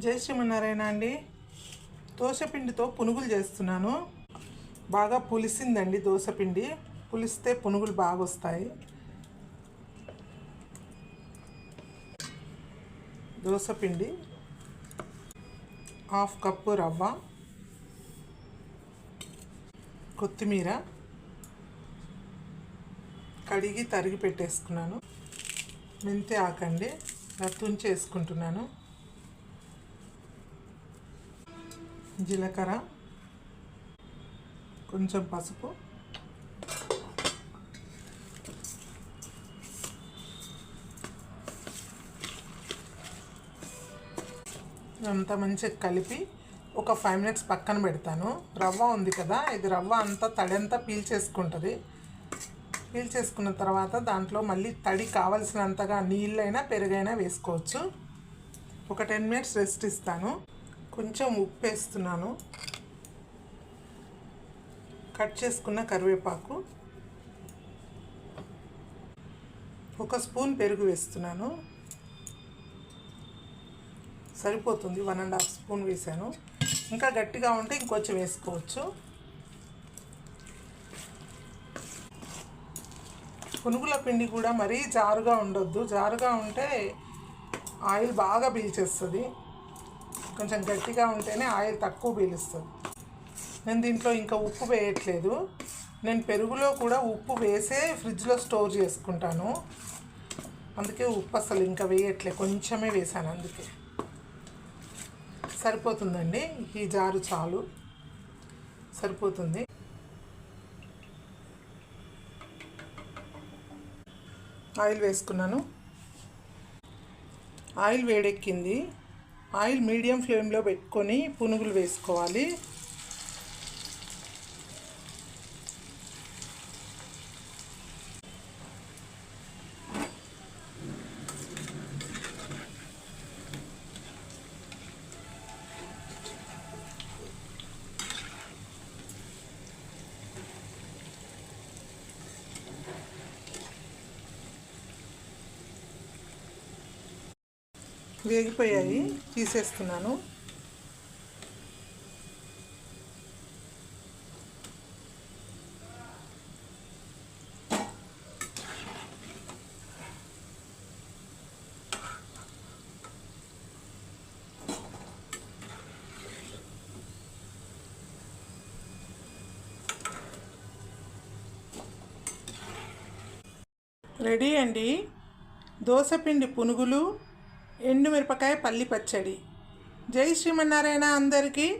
జై శ్రీమన్నారాయణ అండి. దోశపిండితో పునుగులు చేస్తున్నాను. బాగా పులిసిందండి దోశపిండి పులిస్తే పునుగులు బాగా వస్తాయి. దోశపిండి హాఫ్ కప్పు రవ్వ కొత్తిమీర కడిగి తరిగి పెట్టేసుకున్నాను. మెంతి ఆకండి ఇలా వేసుకుంటున్నాను జీలకర్ర కొంచెం పసుపు అంతా మంచిగా కలిపి ఒక ఫైవ్ మినిట్స్ పక్కన పెడతాను. రవ్వ ఉంది కదా ఇది రవ్వ అంతా తడి అంతా పీల్చేసుకుంటుంది పీల్చేసుకున్న తర్వాత దాంట్లో మళ్ళీ తడి కావలసినంతగా నీళ్ళైనా పెరుగైనా వేసుకోవచ్చు. ఒక టెన్ మినిట్స్ రెస్ట్ ఇస్తాను. కొంచెం ఉప్పు వేస్తున్నాను కట్ చేసుకున్న కరివేపాకు. ఒక స్పూన్ పెరుగు వేస్తున్నాను. సరిపోతుంది. వన్ అండ్ హాఫ్ స్పూన్ వేసాను. ఇంకా గట్టిగా ఉంటే ఇంకొంచెం వేసుకోవచ్చు. పునుగుల పిండి కూడా మరీ జారుగా ఉండొద్దు. జారుగా ఉంటే ఆయిల్ బాగా పీల్చేస్తుంది. కొంచెం గట్టిగా ఉంటేనే ఆయిల్ తక్కువ పీలుస్తుంది. నేను దీంట్లో ఇంకా ఉప్పు వేయట్లేదు. నేను పెరుగులో కూడా ఉప్పు వేసే ఫ్రిడ్జ్లో స్టోర్ చేసుకుంటాను. అందుకే ఉప్పు అసలు ఇంకా వేయట్లే కొంచెమే వేసాను అందుకే. సరిపోతుందండి? ఈ జారు చాలు. సరిపోతుంది. ఆయిల్ వేసుకున్నాను. ఆయిల్ వేడెక్కింది. ఆయిల్ మీడియం ఫ్లేమ్లో పెట్టుకొని పునుగులు వేసుకోవాలి. వేగిపోయాయి. తీసేస్తున్నాను. రెడీ అండి. దోసపిండి పునుగులు ఎండుమిరపకాయ పల్లి పచ్చడి. జై శ్రీమన్నారాయణ అందరికీ